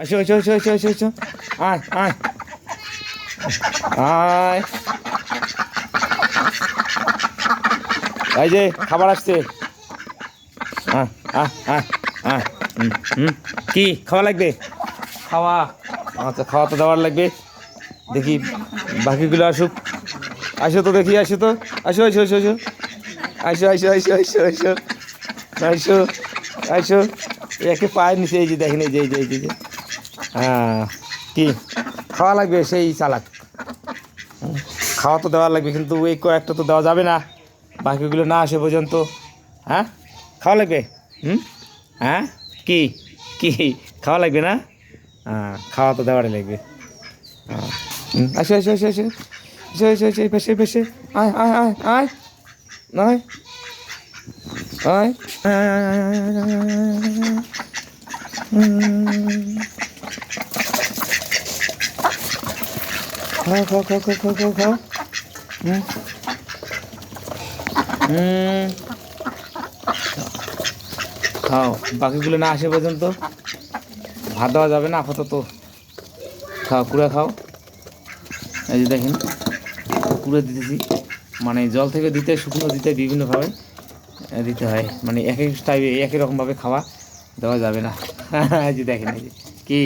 আসো আসো আসো আসো আসো আসো। আয় আয়। আয়। এই যে খাবার আসছে। কি খাওয়া লাগবে? খাওয়া। আচ্ছা খাওয়া তো দেওয়ার লাগবে। দেখি বাকিগুলো আসুক। আসো তো দেখি আসো তো। আসো আসো আসো আসো। আসো আসো আসো আসো আসো। আসো আসো। একে পায়ের নিচে এই যে দেখেন এই যে এই যে এই যে, কি? খাওয়া লাগবে সেই চালাক। খাওয়া তো দেওয়া লাগবে, কিন্তু এই কয়েকটা তো দেওয়া যাবে না। বাকিগুলো না আসে পর্যন্ত। হ্যাঁ? খাওয়া লাগবে? হুম? হ্যাঁ? কি? কি? খাওয়া লাগবে না? হ্যাঁ খাওয়া তো দেওয়ারই লাগবে। আসো আসো আসো আসো। আসো আসো আয় আয় আয় আয়। নয় আয় আয় আয় আয় আয় আয় আয় আয় আয় আয় হুম। খাও খাও খাও খাও খাও খাও খাও হুম খাও বাকিগুলো না আসে পর্যন্ত ভাত দেওয়া যাবে না, আপাতত। খাও, কুড়ে খাও। এই যে দেখেন, কুড়ে দিতেছি। মানে জল থেকে দিতে, শুকনো দিতে বিভিন্নভাবে দিতে হয়। মানে এক এক টাইপে একই রকমভাবে খাওয়া দেওয়া যাবে না। এই যে দেখেন, এই যে, কি?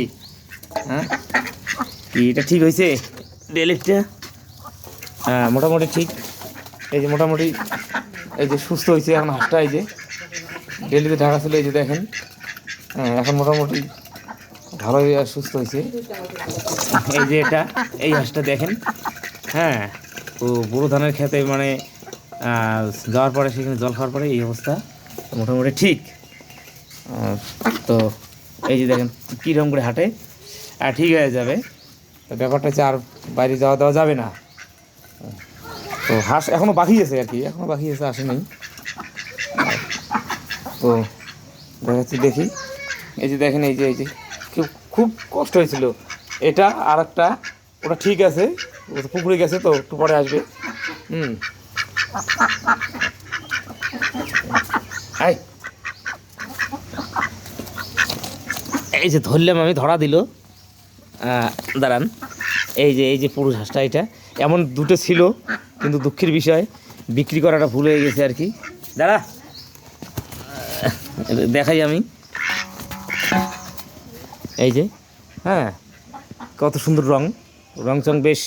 হ্যাঁ? কি, এটা ঠিক হয়েছে? ডেলিটটা হ্যাঁ মোটামুটি ঠিক। এই যে মোটামুটি, এই যে সুস্থ হয়েছে এখন হাঁসটা এই যে। ডেলিতে ঢাকা ছিল, এই যে দেখেন। হ্যাঁ এখন মোটামুটি ভালোই সুস্থ হয়েছে। এই যে এটা, এই হাঁসটা দেখেন। হ্যাঁ তো বুড়ো ধানের খেতে মানে যাওয়ার পরে, সেখানে জল খাওয়ার পরে এই অবস্থা। মোটামুটি ঠিক। তো এই যে দেখেন কীরকম করে হাঁটে। ঠিক হয়ে যাবে। ব্যাপারটা হচ্ছে আর বাইরে যাওয়া দেওয়া যাবে না। তো হাঁস এখনও বাকি আছে আর কি এখনও বাকি আছে, আসেনি। তো দেখাচ্ছি, দেখি। এই যে দেখেন, এই যে এই যে, খুব কষ্ট হয়েছিল। এটা আর একটা, ওটা ঠিক আছে পুকুরে গেছে তো, একটু পরে আসবে। হুম। এই যে ধরলাম আমি, ধরা দিল। দাঁড়ান। এই যে এই যে পুরুষ হাঁসটা এটা, এমন দুটো ছিল, কিন্তু দুঃখের বিষয়, বিক্রি করাটা ভুল হয়ে গেছে আর কি। দাঁড়া। দেখাই আমি। এই যে হ্যাঁ কত সুন্দর রং। রং চং বেশ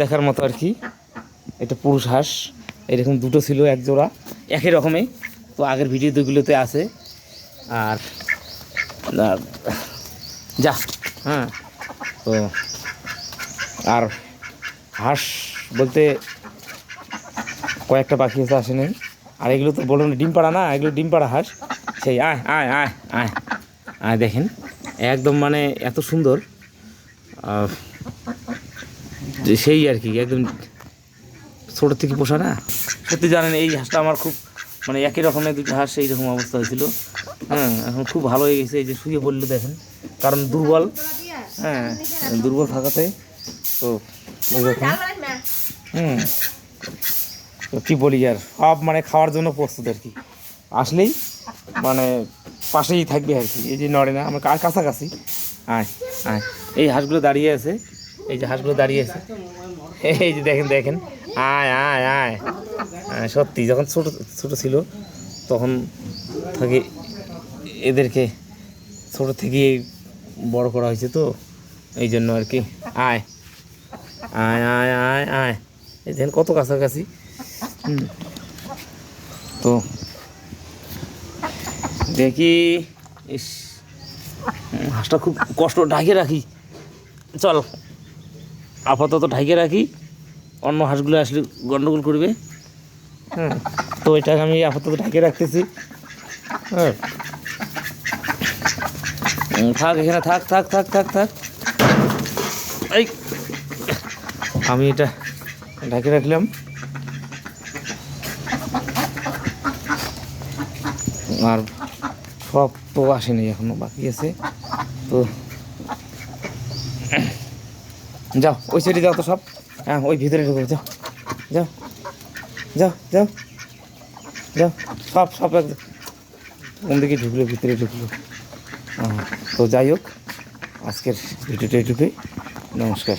দেখার মতো আর কি। এটা পুরুষ হাঁস, এরকম দুটো ছিল এক জোড়া, একই রকমই। তো আগের ভিডিওগুলোতে আছে। আর আর যা হ্যাঁ। তো আর হাঁস বলতে কয়েকটা পাখি এসে আসেনি। আর এগুলো তো বলুন ডিম পাড়া না, এগুলো ডিম পাড়া হাঁস। সেই, আয় আয় আয় আয় আয়, দেখেন। একদম মানে এত সুন্দর। সেই আর কি, একদম ছোটো থেকে পোষা না। সত্যি জানেন, এই হাঁসটা আমার খুব মানে একই রকমের দুটো হাঁস এই রকম অবস্থা হয়েছিল। হ্যাঁ এখন খুব ভালো হয়ে গেছে, এই যে শুয়ে পড়ল দেখেন। কারণ দুর্বল। হ্যাঁ দুর্বল থাকাতে তো হুম। তো কী বলি আর সব মানে খাওয়ার জন্য প্রস্তুত আর কি। আসলেই মানে পাশেই থাকবে আর কি এই যে নড়ে না আমার কার কাছাকাছি? আয় আয়। এই হাঁসগুলো দাঁড়িয়ে আছে এই যে হাঁসগুলো দাঁড়িয়ে আছে। এই যে দেখেন দেখেন। আয় আয় আয়। আয়, সত্যি যখন ছোট ছোট ছিল তখন থেকে এদেরকে ছোট থেকে বড় করা হয়েছে তো। এই জন্য আর কি। আয়। আয় আয় আয় আয়। এই দেখেন কত কাছাকাছি। হুম। তো দেখি। ইস। হাঁসটা খুব কষ্ট ঢাকে রাখি। চল। আপাতত ঢাকে রাখি। অন্য হাঁসগুলো আসলে গন্ডগোল করবে। হ্যাঁ তো এটাকে আমি আপাতত ঢাকে রাখতেছি। হ্যাঁ থাক, এখানে থাক থাক থাক থাক থাক। এই। আমি এটা ঢাকে রাখলাম। আর সব তো আসেনি এখনও, বাকি আছে। তো যাও, ওই সাইডে যাও তো সব। হ্যাঁ ওই ভিতরে ঢুকো যাও। যাও যাও যাও যাও। সব সব একদম কোন দিকে ঢুকলো, ভিতরে ঢুকলো। তো যাই হোক, আজকের ভিডিওটা এটুকুই। নমস্কার।